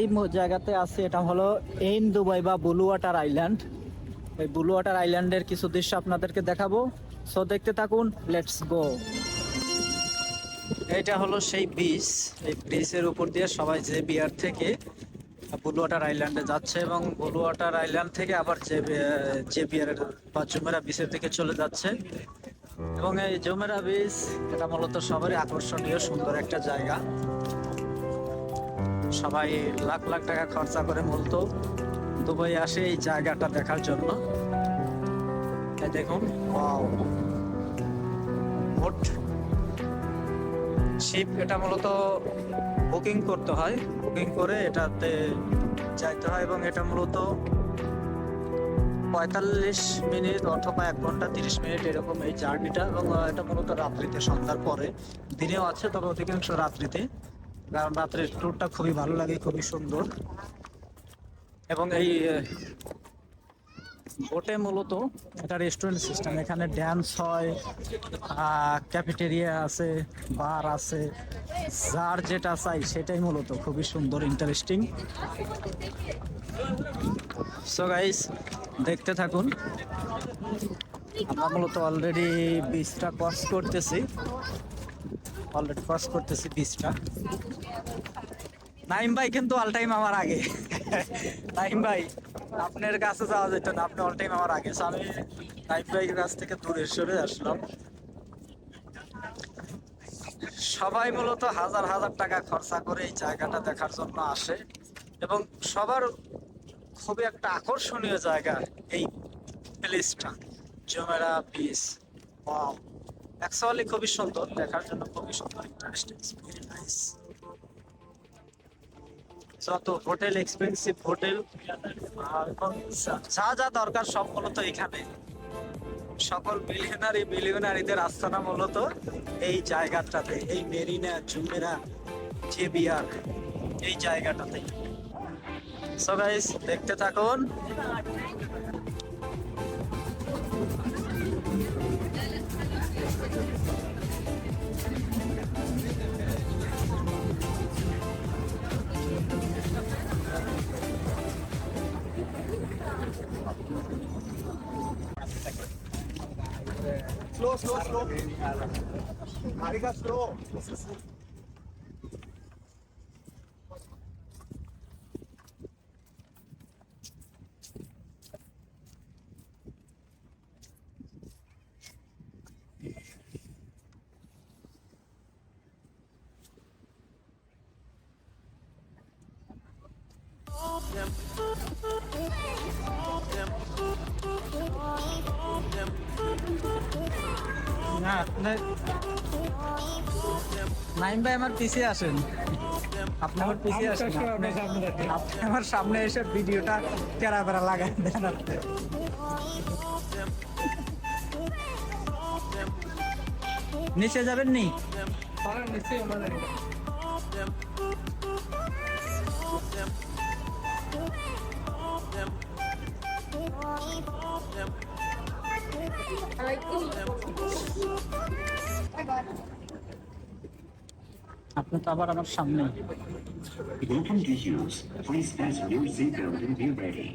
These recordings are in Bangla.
যেই জায়গাতে আছে, এটা হলো এইন দুবাই বা ব্লু ওয়াটার আইল্যান্ড। এই ব্লু ওয়াটার আইল্যান্ডের কিছু দৃশ্য আপনাদেরকে দেখাবো। সো দেখতে থাকুন, লেটস গো। এটা হলো সেই ব্রিজ। এই ব্রিজের উপর দিয়ে সবাই যে বিয়ার থেকে ব্লু ওয়াটার আইল্যান্ডে যাচ্ছে এবং ব্লু ওয়াটার আইল্যান্ড থেকে আবার যে যে বিয়ারের বা জুমেরা বিচের দিকে চলে যাচ্ছে। এবং এই জুমেরা বিচ এটা মূলত সবারই আকর্ষণীয়, সুন্দর একটা জায়গা। সবাই লাখ লাখ টাকা খরচা করে মূলত দুবাই আসে এই জায়গাটা দেখার জন্য। দেখুন শিপ এটা মূলত বুকিং করতে হয়। বুকিং করে এটাতে যাইতে হয় এবং এটা মূলত পঁয়তাল্লিশ মিনিট অথবা এক ঘণ্টা তিরিশ মিনিট এরকম এই জার্নিটা এবং এটা মূলত রাত্রিতে, সন্ধ্যার পরে। দিনেও আছে, তবে অধিকাংশ রাত্রিতে। কারণ রাত্রের ট্যুরটা খুবই ভালো লাগে, খুবই সুন্দর। এবং এই বোটে মূলত একটা রেস্টুরেন্ট সিস্টেম এখানে ড্যান্স হয় ক্যাফেটেরিয়া আছে বার আছে, যার যেটা চাই সেটাই মূলত। খুবই সুন্দর ইন্টারেস্টিং সো গাইস দেখতে থাকুন। আমরা মূলত অলরেডি বিচটা ক্রস করতেছি। অলরেডি ক্রস করতেছি বিচটা নাইম ভাই কিন্তু অল টাইম আমার আগে। নাইম ভাই, আপনার কাছে যাওয়া যেত না, আপনি অল টাইম আমার আগে। আমি নাইম ভাইয়ের কাছ থেকে দূরে সরে আসলাম। সবাই মূলত হাজার হাজার টাকা খরচা করে এই জায়গাটা দেখার জন্য আসে। এবং সবার খুবই একটা আকর্ষণীয় জায়গা এই প্লেসটা জমেরা বিচ ওয়াও অ্যাকচুয়ালি খুবই সুন্দর, দেখার জন্য খুবই সুন্দর ইন্টারেস্টিং যত হোটেল এক্সপেন্সিভ হোটেল যা যা দরকার সব মূলত এখানে। সকল বিলিয়নারি বিলিয়নারিদের আস্থানা মূলত এই জায়গাটাতে, এই মেরিনা, জুমেরা জেবিয়ার এই জায়গাটাতে। সো গাইস দেখতে থাকুন। Slow, slow, slow. Harika, slow. আপনি নাইম ভাই আমার পিছিয়ে আসেন। আপনি আমার পিছিয়ে আসেন আপনি আপনি আমার সামনে এসে ভিডিওটা তেরা বেড়া লাগাই দেন আপনি। নিচে যাবেন নি? আপনি তো আবার আমার সামনে Welcome to use. Please fasten your seatbelt and be ready.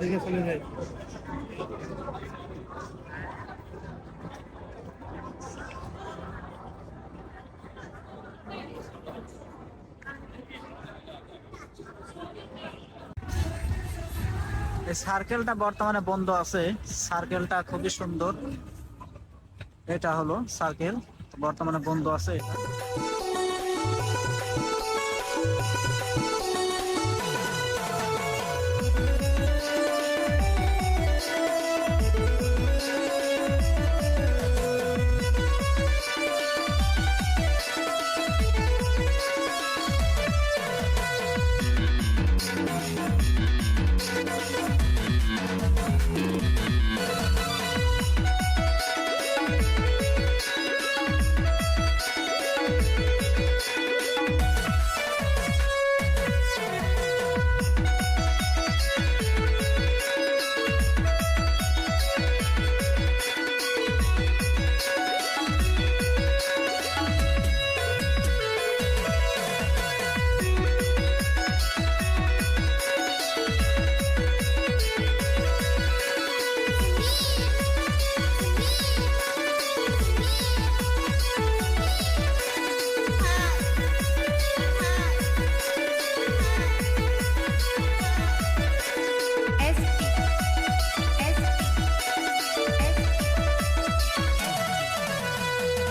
ওদিকে চলে যাই সার্কেলটা বর্তমানে বন্ধ আছে। সার্কেলটা খুবই সুন্দর। এটা হলো সার্কেল বর্তমানে বন্ধ আছে।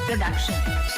Production.